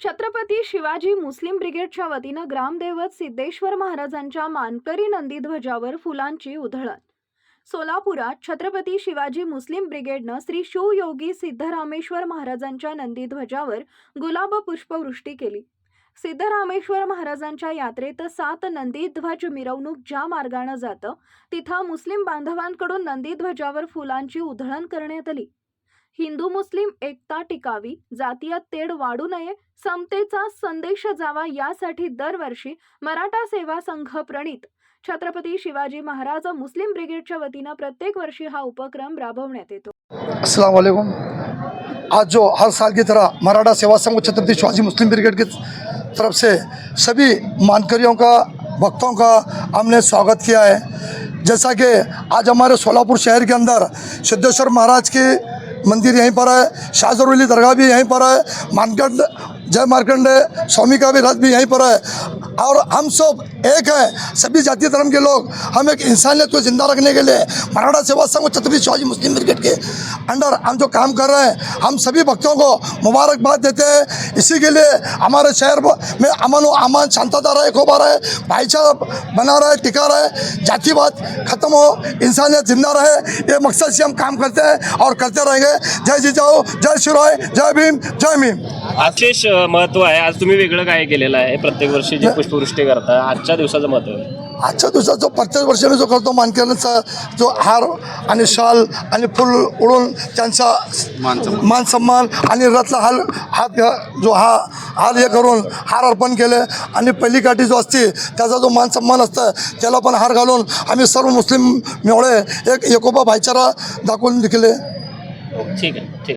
छत्रपती शिवाजी मुस्लिम ब्रिगेडच्या वतीनं ग्रामदैवत सिद्धेश्वर महाराजांच्या मानकरी नंदीध्वजावर फुलांची उधळण. सोलापुरात छत्रपती शिवाजी मुस्लिम ब्रिगेडनं श्री शिवयोगी सिद्धरामेश्वर महाराजांच्या नंदीध्वजावर गुलाब पुष्पवृष्टी केली. सिद्धरामेश्वर महाराजांच्या यात्रेत सात नंदीध्वज मिरवणूक ज्या मार्गानं जातं तिथं मुस्लिम बांधवांकडून नंदीध्वजावर फुलांची उधळण करण्यात आली. हिंदू मुस्लिम एकता टिकावी जातीय तेढ वाढू नये समतेचा संदेश जावा यासाठी दरवर्षी मराठा सेवा संघ प्रणित. छत्रपती शिवाजी महाराज मुस्लिम ब्रिगेडच्या वतीनं प्रत्येक वर्षी हा उपक्रम राबवण्यात येतो. अस्सलाम वालेकुम. आज जो हर साल की तरह मराठा सेवा संघ छत्रपति शिवाजी मुस्लिम ब्रिगेड की तरफ से सभी मानकरियों का भक्तों का हमने स्वागत किया है। जैसा कि आज हमारे सोलापुर शहर के अंदर सिद्धेश्वर महाराज के मंदिर यहीं पर है शाहजरवली दरगाह भी यहीं पर है मानकंड जय मार्कंड स्वामी का भी रथ भी यहीं पर है। और हम सब एक है सभी जातीय धर्म के लोग। हम एक इंसानियत को ज़िंदा रखने के लिए मराठा सेवा संघ और छत्रपति शिवाजी मुस्लिम ब्रिगेड के अंडर हम जो काम कर रहे हैं हम सभी भक्तों को मुबारकबाद देते हैं। इसी के लिए हमारे शहर में अमन व अमान शांतता रहे खूब रहे भाईचारा बना रहे टिका रहे जातिवाद खत्म हो इंसानियत ज़िंदा रहे ये मकसद से हम काम करते हैं और करते रहेंगे। जय जी जाओ जय शिवराय जय भीम जय भीम विशेष महत्व आहे. आज तुम्ही वेगळं काय केलेलं आहे? प्रत्येक वर्षी जे पुष्पवृष्टी करता आजच्या दिवसाचं महत्त्व आहे. आजच्या दिवसात जो प्रत्येक वर्षाने जो करतो मानकऱ्यांचा जो हार आणि शाल आणि फुल उडून त्यांचा मान सन्मान. आणि रथला हाल हात जो हा हार हे करून हार अर्पण केले. आणि पहिली काठी जो असते त्याचा जो मान सन्मान असतं त्याला पण हार घालून आम्ही सर्व मुस्लिम मिळवळे एक एकोपा भाईचारा दाखवून केले ठीक आहे ठीक